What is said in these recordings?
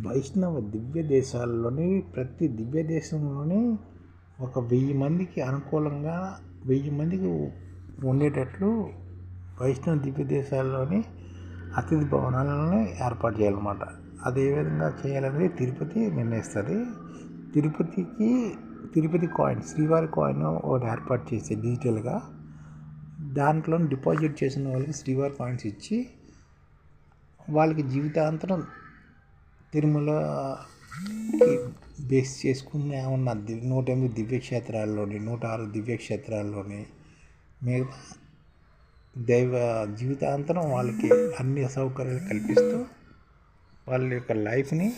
వైష్ణవ దివ్య దేశాల్లోని ప్రతి దివ్య దేశంలోనే ఒక వెయ్యి మందికి అనుకూలంగా వెయ్యి మందికి ఉండేటట్లు వైష్ణవ దివ్య దేశాల్లోని అతిథి భవనాలను ఏర్పాటు చేయాలన్నమాట. అది ఏ విధంగా చేయాలనేది తిరుపతి నిర్ణయిస్తుంది. తిరుపతికి తిరుపతి కాయిన్ శ్రీవారి కాయిన్ ఒకటి ఏర్పాటు చేసే డిజిటల్గా. దాంట్లో డిపాజిట్ చేసిన వాళ్ళకి శ్రీవారి కాయిన్స్ ఇచ్చి వాళ్ళకి జీవితాంతరం తిరుమలకి బేస్ చేసుకున్న ఉన్న నూట ఎనిమిది దివ్యక్షేత్రాల్లోని నూట ఆరు దివ్యక్షేత్రాల్లోని మిగతా దైవ జీవితాంతరం వాళ్ళకి అన్ని సౌకర్యాలు కల్పిస్తూ వాళ్ళ యొక్క లైఫ్ని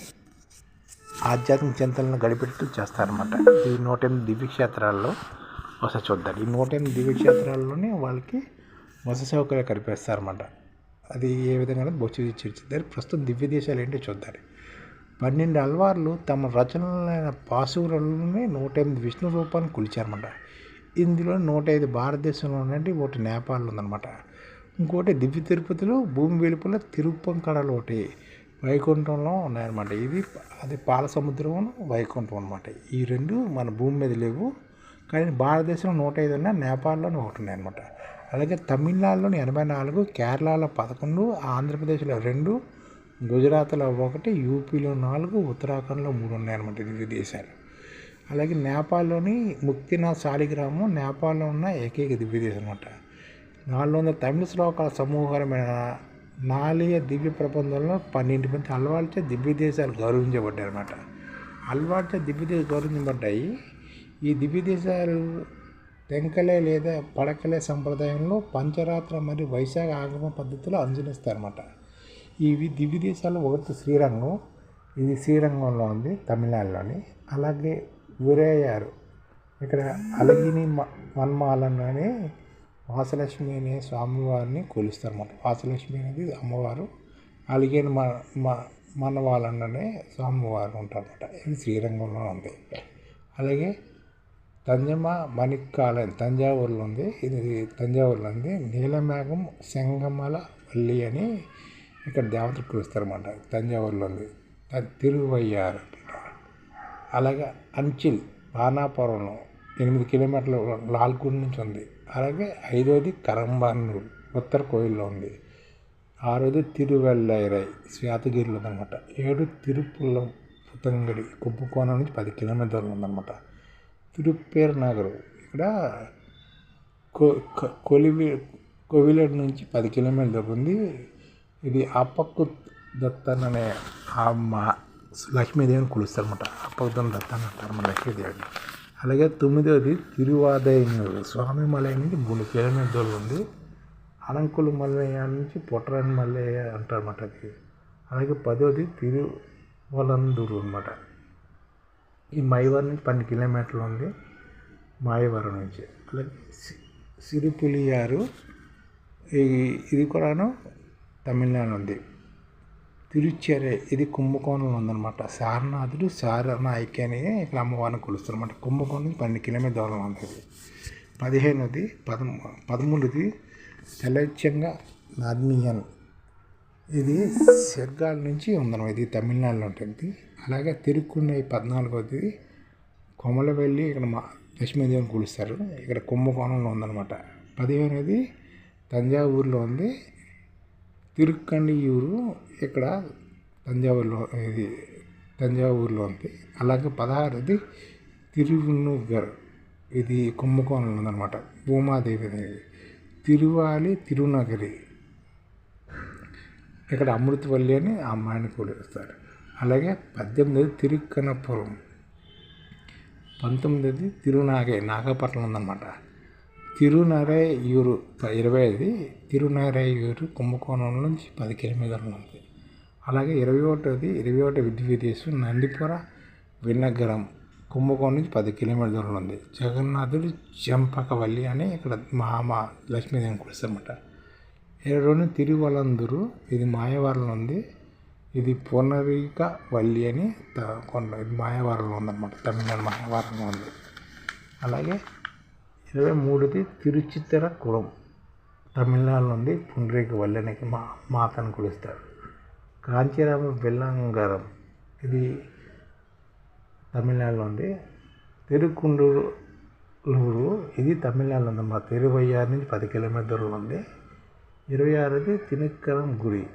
ఆధ్యాత్మిక చింతలను గడిపెట్టు చేస్తారన్నమాట. ఈ నూట ఎనిమిది దివ్యక్షేత్రాల్లో వస చూద్దాం. ఈ నూట ఎనిమిది దివ్యక్షేత్రాల్లోనే వాళ్ళకి వస సౌకర్యాలు కల్పిస్తారన్నమాట. అది ఏ విధంగా బొచ్చు చర్చిద్దారు. ప్రస్తుతం దివ్య దేశాలు ఏంటో చూద్దాం. పన్నెండు అల్వార్లు తమ రచనలైన పాసువులని నూట ఎనిమిది విష్ణు రూపాన్ని కొలిచారన్నమాట. ఇందులో నూట ఐదు భారతదేశంలో ఉన్నట్టు ఒకటి నేపాల్లో ఉందన్నమాట. ఇంకోటి దివ్య తిరుపతిలో భూమి వెలుపల తిరుపంకడలు ఒకటి వైకుంఠంలో ఉన్నాయన్నమాట. ఇది అది పాల సముద్రం వైకుంఠం అనమాట ఈ రెండు మన భూమి మీద లేవు. కానీ భారతదేశంలో నూట ఐదు ఉన్నాయి నేపాల్లోనే ఒకటి ఉన్నాయన్నమాట. అలాగే తమిళనాడులోని ఎనభై నాలుగు కేరళలో పదకొండు ఆంధ్రప్రదేశ్లో రెండు గుజరాత్లో ఒకటి యూపీలో నాలుగు ఉత్తరాఖండ్లో మూడు ఉన్నాయన్నమాట రివ్యూ దేశాలు. అలాగే నేపాల్లోని ముక్తినాథ్ శాలిగ్రామం నేపాల్లో ఉన్న ఏకైక దివ్య దేశం అనమాట నాలుగు వందల తమిళ శ్లోకాల సమూహమైన నాలుగ దివ్య ప్రబంధంలో పన్నెండు మంది అలవాట్చే దివ్య దేశాలు గౌరవించబడ్డాయి అనమాట అలవాట్చే దివ్య దేశాలు గౌరవించబడ్డాయి. ఈ దివ్య దేశాలు తెంకలే లేదా పడకలే సంప్రదాయంలో పంచరాత్ర మరియు వైశాఖ ఆగమ పద్ధతిలో అనుసరిస్తారన్నమాట ఇవి దివ్య దేశాలు ఒకటి శ్రీరంగం. ఇది శ్రీరంగంలో ఉంది తమిళనాడులోని. అలాగే ఊరేయారు ఇక్కడ అలగిని మ- మన్మాలన్నని వాసలక్ష్మి అనే స్వామివారిని కొలుస్తారన్నమాట. వాసలక్ష్మి అనేది అమ్మవారు. అలిగిన మ మ మనవాలన్ననే స్వామివారు ఉంటారన్నమాట. ఇది శ్రీరంగంలో ఉంది. అలాగే తంజమ మణికాలయం తంజావూరులో ఉంది. ఇది తంజావూరులో ఉంది. నీలమేఘం శంగమల వల్లి అని ఇక్కడ దేవతలు కొలుస్తారన్నమాట తంజావూరులో ఉంది తిరువయ్యారు. అలాగే అంచిల్ బాణాపురంలో ఎనిమిది కిలోమీటర్ల లాల్గూడ్ నుంచి ఉంది. అలాగే ఐదోది కరంబానూరు ఉత్తర కోయిల్లో ఉంది. ఆరోది తిరువెల్లైరై శ్వేతగిరిలో ఉందన్నమాట. ఏడు తిరుపుల్లం పుతంగడి కుంభకోణం నుంచి పది కిలోమీటర్లు ఉందన్నమాట. తిరుపేరు నగరు ఇక్కడ కొలివి కోవిలేడు నుంచి పది కిలోమీటర్ల దూరం ఉంది. ఇది అప్పక్కు దత్తన్ అనే ఆ మా లక్ష్మీదేవిని కొలుస్తారనమాట అప్పక్కుదన్ దత్తన్ అంటారు మన లక్ష్మీదేవిని అలాగే తొమ్మిదవది తిరువాదయనూరు స్వామి మలయ నుంచి మూడు కిలోమీటర్లు ఉంది. అనంకుల మల్లయ్య నుంచి పొట్రాని మల్లయ్య అంటారన్నమాట అది. అలాగే పదోది తిరువలందూరు అనమాట ఈ మైవరం నుంచి పన్నెండు కిలోమీటర్లు ఉంది. మాయవరం నుంచి. అలాగే సి- సిరిపులియారు. ఈ ఇది కూడాను తమిళనాడు ఉంది తిరుచెరే ఇది కుంభకోణంలో ఉందన్నమాట సారనాథుడు సారనాయకి అని ఇక్కడ అమ్మవారిని కొలుస్తారు. అనమాట కుంభకోణం నుంచి పన్నెండు కిలోమీటర్ దూరం ఉంటుంది పదిహేనుది పదమూ పదమూడుది తెలచ్యంగా నాద్నియన్ ఇది సిర్గాల నుంచి ఉందన్నమాట. ఇది తమిళనాడులో ఉంటుంది. అలాగే తిరుక్కున్నై పద్నాలుగోది కొమలవెల్లి ఇక్కడ మా లక్ష్మీదేవిని కొలుస్తారు. ఇక్కడ కుంభకోణంలో ఉందన్నమాట. పదిహేనుది తంజావూరులో ఉంది. తిరుక్కండియూరు ఇక్కడ తంజావూరులో ఇది తంజావూరులో ఉంది. అలాగే పదహారుది తిరువన్నూగర్ ఇది కుంభకోణంలో ఉందన్నమాట. భూమాదేవి అనేది. తిరువాలి తిరునగరి. ఇక్కడ అమృతవల్లి అని ఆ అమ్మాయిని కొలుస్తారు అలాగే పద్దెనిమిది తిరుక్కనపురం. పంతొమ్మిది తిరునాగే నాగపట్నం ఉందన్నమాట. తిరునరైయూరు ఇరవై ఐదు తిరునరైయూరు కుంభకోణం నుంచి పది కిలోమీటర్లు ఉంది. అలాగే ఇరవై ఒకటిది ఇరవై ఒకటి విద్యుదేశం నందిపుర విన్నగరం కుంభకోణం నుంచి పది కిలోమీటర్లు ఉంది. జగన్నాథుడు చెంపకవల్లి అని ఇక్కడ మహామ లక్ష్మీదేవి కురిసమాట ఇరవై రెండు తిరువలందురు ఇది మాయవరంలో ఉంది. ఇది పునరిక వల్లి అని త- కొండ ఇది మాయవరంలో ఉందన్నమాట. తమిళనాడు మాయవరంలో ఉంది. అలాగే ఇరవై మూడుది తిరుచిత్తర కులం తమిళనాడు నుండి పుండ్రీక వల్లనికి మా మాతను కొలుస్తారు. కాంచీరామ బెల్లంగారం ఇది తమిళనాడులో ఉంది తిరుకుండూరు ఇది తమిళనాడులో ఉంది ఉందన్నమాట తిరువయ్యారు నుంచి పది కిలోమీటర్లు ఉంది ఇరవై ఆరుది తినుక్కరం గుడి.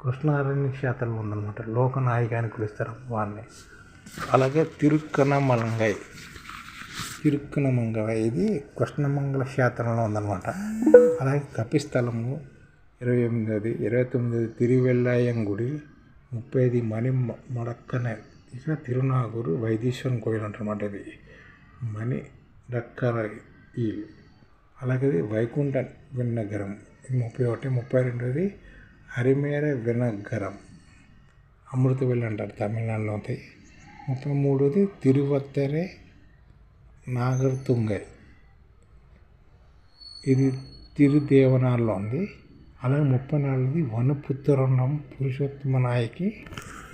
కృష్ణారణ్య క్షేత్రంలో ఉందన్నమాట. లోకనాయకాన్ని కొలుస్తారు వారిని. అలాగే అలాగే తిరుక్కనమలంగై తిరుక్కనమంగై ఇది కృష్ణమంగళ క్షేత్రంలో ఉందన్నమాట. అలాగే కపిస్థలము ఇరవై ఎనిమిదవది ఇరవై తొమ్మిదవది తిరువెల్లాయం గుడి ముప్పైది మణి మడక్కనే ఇక తిరునాగూరు వైదీశ్వరం కోయిల్ అంటారన్నమాట ఇది. మణి డక్కర ఈ అలాగే వైకుంఠ విన్నగరం ముప్పై ఒకటి ముప్పై రెండోది హరిమేర వినగరం అమృతవెల్లి అంటారు తమిళనాడులో ఉంది ముప్పై మూడోది తిరువత్తరే నాగర్తుంగై ఇది తిరుదేవనాల్లో ఉంది అలాగే ముప్పై నాలుగుది వనపుత్రణం పురుషోత్తమ నాయకి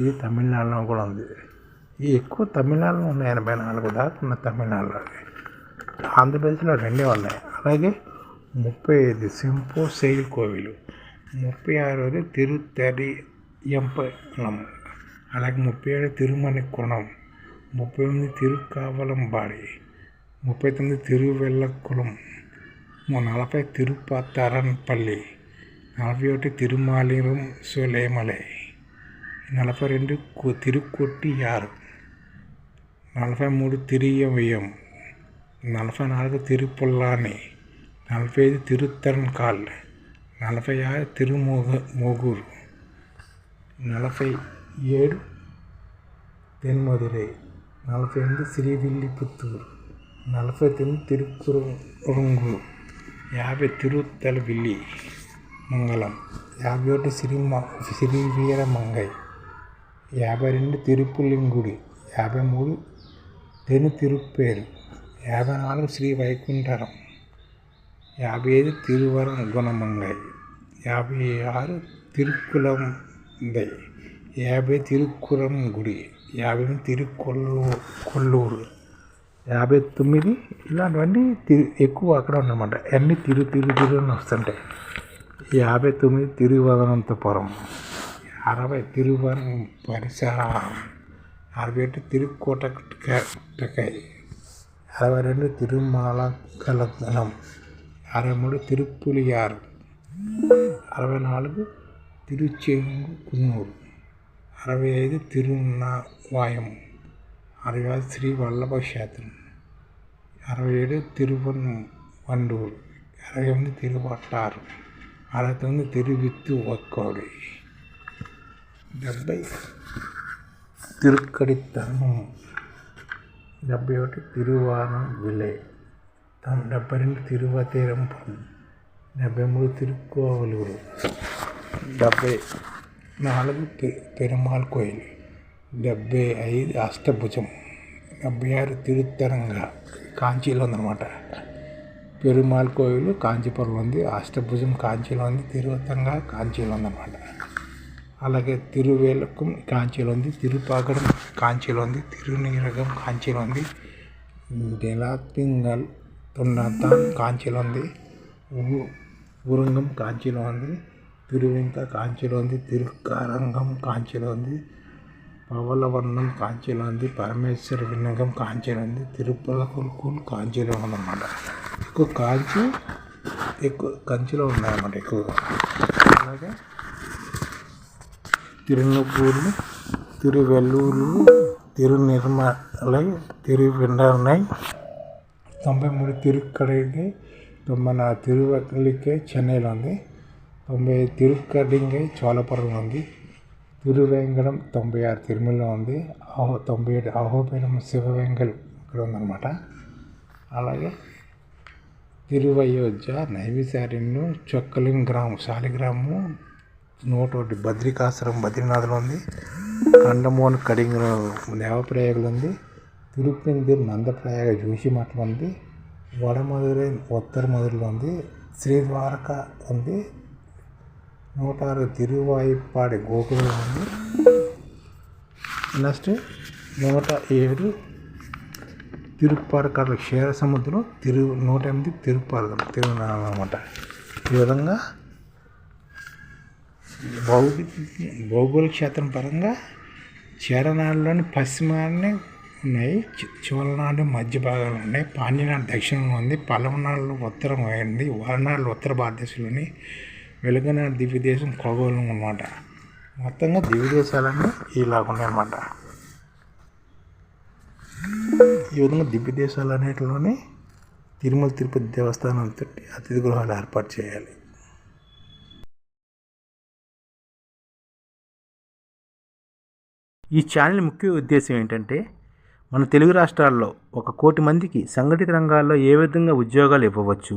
ఇది తమిళనాడులో కూడా ఉంది ఈ ఎక్కువ తమిళనాడులో ఉన్నాయి ఎనభై నాలుగు దాకా ఉన్న తమిళనాడులో ఆంధ్రప్రదేశ్లో రెండే ఉన్నాయి అలాగే ముప్పై ఐదు సింపో సెయిల్ కోవిలు ముప్పై ఆరోది తిరుతరి ఎంపలం అలాగే ముప్పై ఏడు తిరుమణి కుణం ముప్పై ఎనిమిది తిరుకావలంబాడి ముప్పై తొమ్మిది తిరువెల్లకుళం నలభై తిరుపతరన్పల్లి నలభై ఒకటి తిరుమాలిరం సోలేమలై నలభై రెండు కు- తిరుకొట్టియారు నలభై మూడు తిరియవయం నలభై నాలుగు తిరుపుల్లాని నలభై ఐదు తిరుత్తన్కాల్ నలభై ఆరు తిరుమోగ మోగూరు నలభై ఏడు తెన్మదురై నలభై ఎనిమిది శ్రీవిల్లిపుత్తూరు నలభై తొమ్మిది తిరుక్కురుంగు యాభై తిరుత్తలవిల్లి మంగళం యాభై ఒకటి శ్రీవీర మంగై యాభై రెండు తిరుపులింగుడి యాభై మూడు తెను తిరుప్పేరు యాభై నాలుగు శ్రీ వైకుంఠరం యాభై ఐదు తిరువరం గుణమంగై యాభై ఆరు తిరుక్కులం దై యాభై తిరుక్కురం గుడి యాభై ఎనిమిది కొల్లూరు. యాభై తొమ్మిది ఇలాంటివన్నీ తిరు ఎక్కువ అక్కడ ఉన్నమాట. అన్నీ తిరు తిరు తిరు అని వస్తుంటాయి. యాభై తొమ్మిది తిరువనంతపురం. అరవై తిరువనం పరిసర. అరవై ఒకటి తిరుకోటకై అరవై రెండు తిరుమల కలగనం. అరవై మూడు తిరుపులియారు. అరవై నాలుగు తిరుచెంగు కున్నూరు. అరవై ఐదు తిరునావాయం అరవై ఆరు శ్రీ వల్లభ క్షేత్రం. అరవై ఏడు తిరువన్ వండూరు అరవై ఎనిమిది తిరువట్టారు అరవై తొమ్మిది తిరువిత్తు ఒక్కోడి డెబ్బై తిరుక్కడితనం డెబ్బై ఒకటి తిరువానం విలే తమ్ డెబ్బై రెండు తిరువతీరంపురం డెబ్బై మూడు తిరుక్కోవలూరు డెబ్బై నాలుగు పె- పెరుమాళ్ కోయిల్ డెబ్బై ఐదు అష్టభుజం డెబ్బై ఆరు తిరుత్తరంగా కాంచీలో ఉందన్నమాట. పెరుమాళ్ కోయిల్ కాంచీపురంలో ఉంది అష్టభుజం కాంచీలో ఉంది తిరువతంగా కాంచీలో ఉందన్నమాట. అలాగే తిరువేలకం కాంచీలో ఉంది తిరుపాగడం కాంచీలో ఉంది తిరునీరగం కాంచీలో ఉంది నిలాతింగల్ తొండతాన్ కాంచీలో ఉంది ఊ- ఊరంగం కాంచీలో ఉంది తిరువింక కాంచీలో ఉంది తిరుకారంగం కాంచీలో ఉంది పవలవర్ణం కాంచీలో ఉంది పరమేశ్వర విన్నగం కాంచీలో ఉంది తిరుపలకొల్కూల్ కాంచీలో ఉందన్నమాట ఎక్కువ కాంచి ఎక్కువ కంచిలో ఉన్నాయన్నమాట ఎక్కువగా. అలాగే తిరునపూర్లు తిరువెల్లూరు తిరునిర్మలై ఉన్నాయి తొంభై మూడు తిరుక్కడిగై తొంభై నాలుగు తిరువల్లికై చెన్నైలో ఉంది తొంభై ఐదు చోళపురం చోళపురంలో ఉంది తిరువేంగడం తొంభై ఆరు తిరుమలలో ఉంది. అహో తొంభై ఏడు అహోబిలం శివవెంగల్ ఇక్కడ ఉందన్నమాట. అలాగే తిరువయోధ్య నైవిసార్యంలో చొక్కలిం గ్రామం శాలిగ్రామము నూట ఒకటి బద్రికాశ్రం బద్రీనాథ్లో ఉంది. కండమోన్ కడింగ్ దేవప్రయాగలు ఉంది. తిరుపెందిర్ నందప్రయాగ జోషిమఠం ఉంది. వడమధురై ఉత్తర మధురలో ఉంది. శ్రీ ద్వారక ఉంది. నూట ఆరు తిరువాయిపాడి గోకులం ఉంది నెక్స్ట్ నూట ఏడు తిరుప్పారకాడు క్షీర సముద్రం తిరు నూట ఎనిమిది తిరుపారు తిరునామం అనమాట ఈ విధంగా భౌగోళిక భౌగోళిక క్షేత్రం పరంగా చరణాల్లోని పశ్చిమాన్ని ఉన్నాయి చి- చోళనాడు మధ్య భాగంలో ఉన్నాయి పాండ్యనాడు దక్షిణంలో ఉంది పల్లవనాడు ఉత్తరం ఉంది వరనాడు ఉత్తర భారతదేశంలోని వెలుగునాడు దివ్య దేశం ఖగోళం అనమాట మొత్తంగా దివ్య దేశాలన్నీ ఇలాగ ఉన్నాయన్నమాట ఈ విధంగా దివ్య దేశాలు తిరుమల తిరుపతి దేవస్థానంతో అతిథి గృహాలు ఏర్పాటు చేయాలి. ఈ ఛానల్ ముఖ్య ఉద్దేశం ఏంటంటే మన తెలుగు రాష్ట్రాల్లో ఒక కోటి మందికి సంఘటిత రంగాల్లో ఏ విధంగా ఉద్యోగాలు ఇవ్వవచ్చు